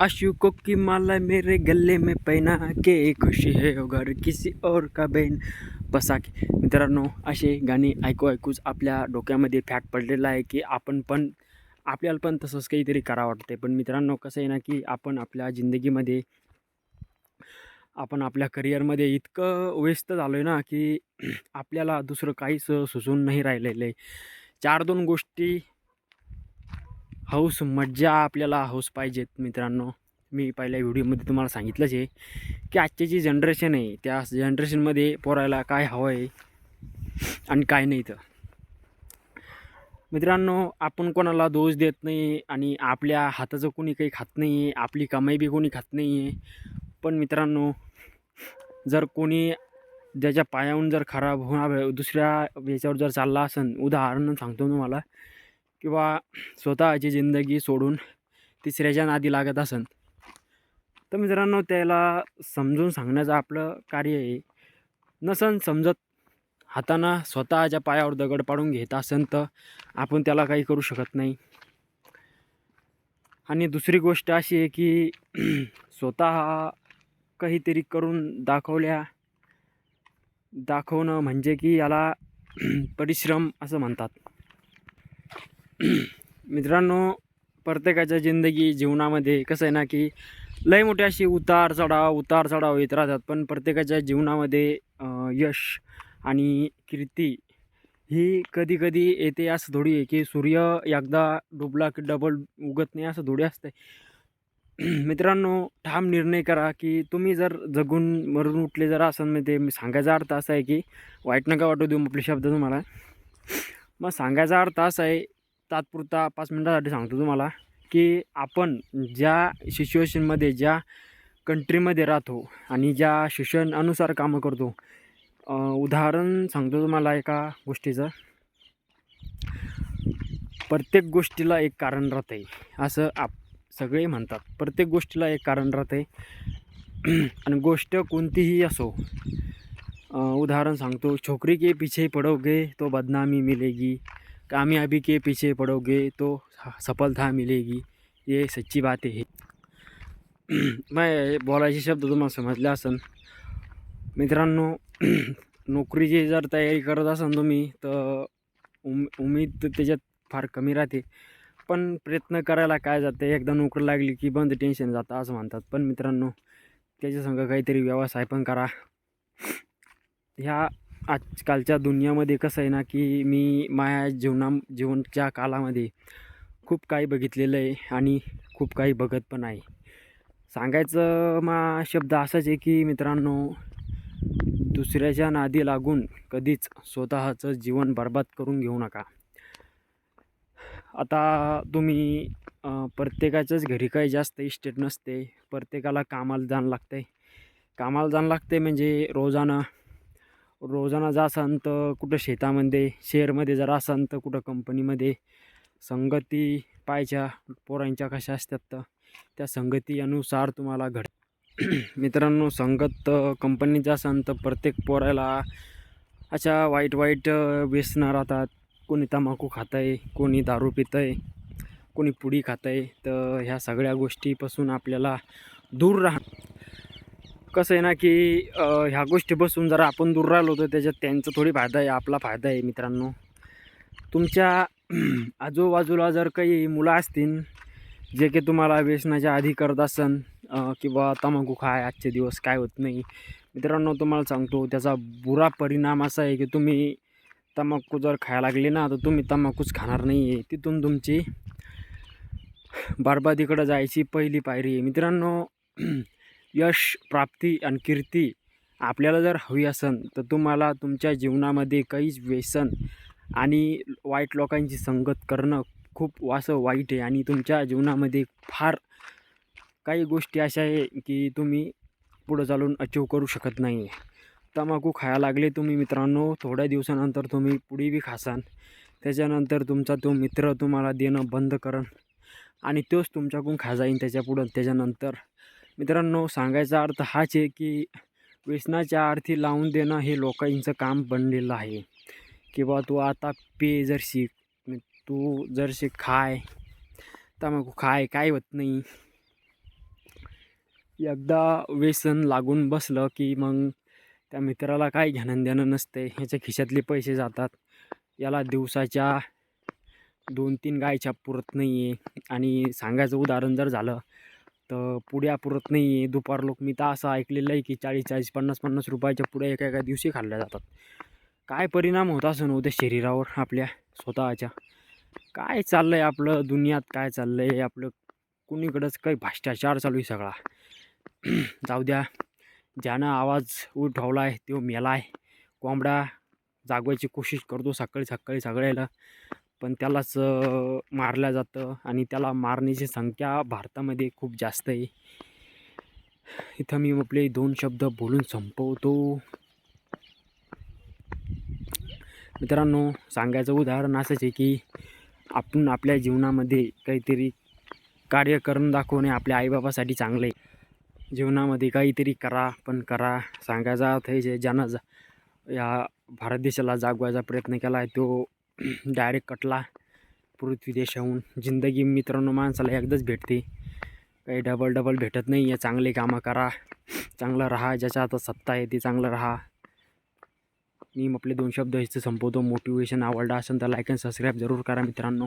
अशोकों की माला मेरे गले में पहना के खुशी है अगर किसी और का बहन बसा के। मित्रांनो असे गाणी ऐकू ऐकूच आपल्या डोक्यामध्ये फॅट पडलेला आहे की आपण पण आपल्याला पण तसंच काहीतरी करावं वाटते पण मित्रांनो कसं आहे ना की आपण आपल्या जिंदगीमध्ये आपण आपल्या करिअरमध्ये इतकं व्यस्त झालो आहे ना की आपल्याला दुसरं काहीच सुचून नाही राहिलेलं आहे. चार दोन गोष्टी हौस मज्जा आपल्याला हौस पाहिजेत मित्रांनो. मी पहिल्या व्हिडिओमध्ये तुम्हाला सांगितलंच आहे की आजची जी जनरेशन आहे त्या जनरेशनमध्ये पोरायला काय हवं आहे आणि काय नाही तर मित्रांनो आपण कोणाला दोष देत नाही आणि आपल्या हाताचं कोणी काही खात नाही आहे आपली कमाई बी कोणी खात नाही. आहे पण मित्रांनो जर कोणी ज्याच्या पायाहून जर खराब होणार दुसऱ्या याच्यावर जर चालला असेल उदाहरण सांगतो तुम्हाला. किंवा स्वतःची जिंदगी सोडून तिसऱ्याच्या नादी लागत असन. तर मित्रांनो त्याला समजून सांगण्याचं आपलं कार्य आहे. नसन समजत हातानं स्वतःच्या पायावर दगड पाडून घेत असन तर आपण त्याला काही करू शकत नाही. आणि दुसरी गोष्ट अशी आहे की स्वतः काहीतरी करून दाखवल्या दाखवणं म्हणजे की याला परिश्रम असं म्हणतात. मित्रांनो प्रत्येकाच्या जिंदगी जीवनामध्ये कसं आहे ना की लय मोठे असे उतार चढाव उतार चढाव येत राहतात. पण प्रत्येकाच्या जीवनामध्ये यश आणि कीर्ती ही कधी कधी येते असं थोडी आहे की सूर्य एकदा डुबला की डबल उगत नाही असं थोडी असतं मित्रांनो ठाम निर्णय करा की तुम्ही जर जगून मरून उठले जर असं मी ते सांगायचा अर्थ असा आहे की वाईट नका वाटू देऊ आपले शब्द तुम्हाला. मग सांगायचा अर्थ असा आहे तात्पुरता पाच मिनटासाठी सांगतो तुम्हाला की आपण ज्या सिच्युएशनमध्ये ज्या कंट्रीमध्ये राहतो आणि ज्या शिक्षण अनुसार कामं करतो उदाहरण सांगतो तुम्हाला एका गोष्टीचं. प्रत्येक गोष्टीला एक कारण राहतं आहे असं आप सगळे म्हणतात. प्रत्येक गोष्टीला एक कारण राहतं आहे आणि गोष्ट कोणतीही असो उदाहरण सांगतो. छोकरी के पीछे पडोगे तो बदनामी मिलेगी. कामयाबी के पीछे पडोगे तो सफलता मिलेगी। ये सच्ची बात आहे मग बोलायचे शब्द तुम्हाला समजले असन। मित्रांनो नोकरीची जर तयारी करत असाल तुम्ही तर उम उमेद त्याच्यात फार कमी राहते. पण प्रयत्न करायला काय जातं? एकदा नोकरी लागली की बंद टेन्शन जातं असं म्हणतात. पण मित्रांनो त्याच्यासंग काहीतरी व्यवसाय पण करा. ह्या आजकालच्या दुनियामध्ये कसं आहे ना की मी माझ्या जीवना जीवनच्या कालामध्ये खूप काही बघितलेलं आहे आणि खूप काही बघत पण आहे. सांगायचं मा शब्द असाच आहे की मित्रांनो दुसऱ्याच्या नादी लागून कधीच स्वतःचं जीवन बर्बाद करून घेऊ नका. आता तुम्ही प्रत्येकाच्याच घरी काही जास्त इस्टेट नसते प्रत्येकाला कामाला जाणं लागतं आहे कामाला जाणं लागते म्हणजे रोजानं रोजाना जा तर कुठं शेतामध्ये शेअरमध्ये जर असाल तर कुठं कंपनीमध्ये संगती पाहायच्या पोरांच्या कशा असतात तर त्या संगतीनुसार तुम्हाला घड मित्रांनो संगत कंपनीत असाल तर प्रत्येक पोराला अशा वाईट वाईट व्यसना राहतात. कोणी तंबाखू खात आहे कोणी दारू पितं आहे कोणी पुडी खात आहे तर ह्या सगळ्या गोष्टीपासून आपल्याला दूर राहा कसं आहे ना की ह्या गोष्टीपासून जरा आपण दूर राहिलो तर त्याच्यात त्यांचा थोडी फायदा आहे आपला फायदा आहे मित्रांनो. तुमच्या आजूबाजूला जर काही मुलं असतील जे की तुम्हाला व्यसनाच्या आधी करत असन किंवा तंबाखू खाय आजचे दिवस काय होत नाही मित्रांनो तुम्हाला सांगतो त्याचा बुरा परिणाम असा आहे की तुम्ही तंबाखू जर खायला लागले ना तर तुम्ही तंबाखूच खाणार नाही आहे तिथून तुमची बरबादीकडं जायची पहिली पायरी आहे. मित्रांनो यश प्राप्ती आणि कीर्ती आपल्याला जर हवी असेल तर तुम्हाला तुमच्या जीवनामध्ये काहीच व्यसन आणि वाईट लोकांची संगत करणं खूप वासं वाईट आहे आणि तुमच्या जीवनामध्ये फार काही गोष्टी अशा आहे की तुम्ही पुढं चालून अचीव करू शकत नाही. आहे तंबाखू खायला लागले तुम्ही मित्रांनो थोड्या दिवसानंतर तुम्ही पुढे बी खासान. त्याच्यानंतर तुमचा तो मित्र तुम्हाला देणं बंद करण आणि तोच तुमच्याकडून खा जाईन त्याच्या त्याच्यानंतर मित्रांनो सांगायचा अर्थ हाच आहे की व्यसनाच्या अर्थी लावून देणं हे लोकांचं काम बनलेलं आहे. किंवा तू आता पे जर शिक तू जर शिक खाय तमाकू खाय काय होत नाही. एकदा व्यसन लागून बसलं की मग त्या मित्राला काय घेणं देणं नसते ह्याच्या खिशातले पैसे जातात. याला दिवसाच्या दोन तीन गायच्या पुरत नाही आहे आणि सांगायचं उदाहरण जर झालं तर पुढे पुरत नाही आहे. दुपार लोक मी तर असं ऐकलेलं आहे की चाळीस चाळीस पन्नास पन्नास रुपयाच्या पुढे एका एका दिवशी खाल्ल्या जातात. काय परिणाम होत असं नव्हते हो शरीरावर आपल्या स्वतःच्या? काय चाललं आहे आपलं दुनियात? काय चाललं आहे आपलं कुणीकडंच काही भ्रष्टाचार चालू आहे सगळा. जाऊ द्या. ज्यानं आवाज उठवला आहे तो मेला आहे कोंबडा जागवायची कोशिश करतो सकाळी सकाळी सगळ्याला. पण त्यालाच मारलं जातं आणि त्याला मारण्याची संख्या भारतामध्ये खूप जास्त आहे. इथं मी आपले दोन शब्द बोलून संपवतो. मित्रांनो सांगायचं उदाहरण असंच आहे की आपण आपल्या जीवनामध्ये काहीतरी कार्य करून दाखवणे आपल्या आईबापासाठी चांगलं आहे. जीवनामध्ये काहीतरी करा पण करा. सांगायचा अर्थ हे जे ज्यानं जा या भारत देशाला जागवायचा प्रयत्न केला आहे तो डायरेक्ट कटला. पृथ्वी देशाहून जिंदगी मित्रांनो माणसाला एकदाच भेटते. काही डबल डबल भेटत नाही. आहे चांगले कामं करा. चांगलं राहा. ज्याच्या हातात सत्ता आहे ते चांगलं राहा. मी आपले दोन शब्द इथे संपवतो. मोटिवेशन आवडला असेल तर लाईक अँड सबस्क्राईब जरूर करा मित्रांनो.